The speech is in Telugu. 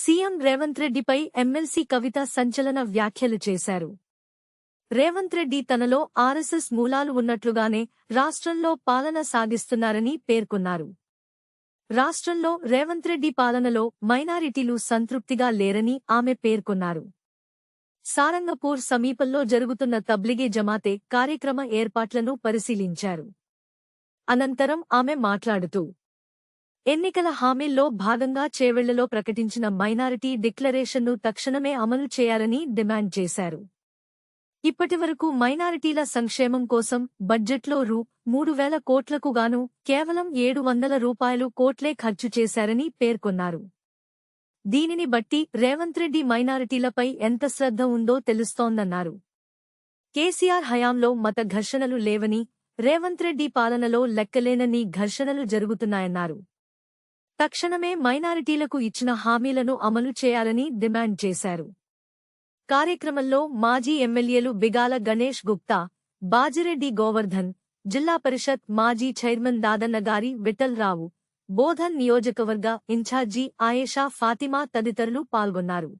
సీఎం రేవంత్ రెడ్డిపై ఎమ్మెల్సీ కవిత సంచలన వ్యాఖ్యలు చేశారు. రేవంత్ రెడ్డి తనలో ఆర్ఎస్ఎస్ మూలాలు ఉన్నట్లుగానే రాష్ట్రంలో పాలన సాగిస్తున్నారని పేర్కొన్నారు. రాష్ట్రంలో రేవంత్ రెడ్డి పాలనలో మైనారిటీలు సంతృప్తిగా లేరని ఆమె పేర్కొన్నారు. సారంగపూర్ సమీపంలో జరుగుతున్న తబ్లిగే జమాతే కార్యక్రమ ఏర్పాట్లను పరిశీలించారు. అనంతరం ఆమె మాట్లాడుతూ ఎన్నికల హామీల్లో భాగంగా చేవెళ్ళలో ప్రకటించిన మైనారిటీ డిక్లరేషన్ను తక్షణమే అమలు చేయాలని డిమాండ్ చేశారు. ఇప్పటివరకు మైనారిటీల సంక్షేమం కోసం బడ్జెట్లో రూ. మూడు వేల కోట్లకు గాను కేవలం ఏడు వందల రూపాయలు కోట్లే ఖర్చు చేశారని పేర్కొన్నారు. దీనిని బట్టి రేవంత్ రెడ్డి మైనారిటీలపై ఎంత శ్రద్ధ ఉందో తెలుస్తోందన్నారు. కేసీఆర్ హయాంలో మత ఘర్షణలు లేవని రేవంత్ రెడ్డి పాలనలో లెక్కలేనన్ని ఘర్షణలు జరుగుతున్నాయన్నారు. తక్షణమే మైనారిటీలకు ఇచ్చిన హామీలను అమలు చేయాలని డిమాండ్ చేశారు. కార్యక్రమంలో మాజీ ఎమ్మెల్యేలు బిగాల గణేష్ గుప్తా బాజిరెడ్డి గోవర్ధన్ జిల్లా పరిషత్ మాజీ చైర్మన్ దాదన్నగారి విఠల్రావు బోధన్ నియోజకవర్గ ఇన్ఛార్జి ఆయేషా ఫాతిమా తదితరులు పాల్గొన్నారు.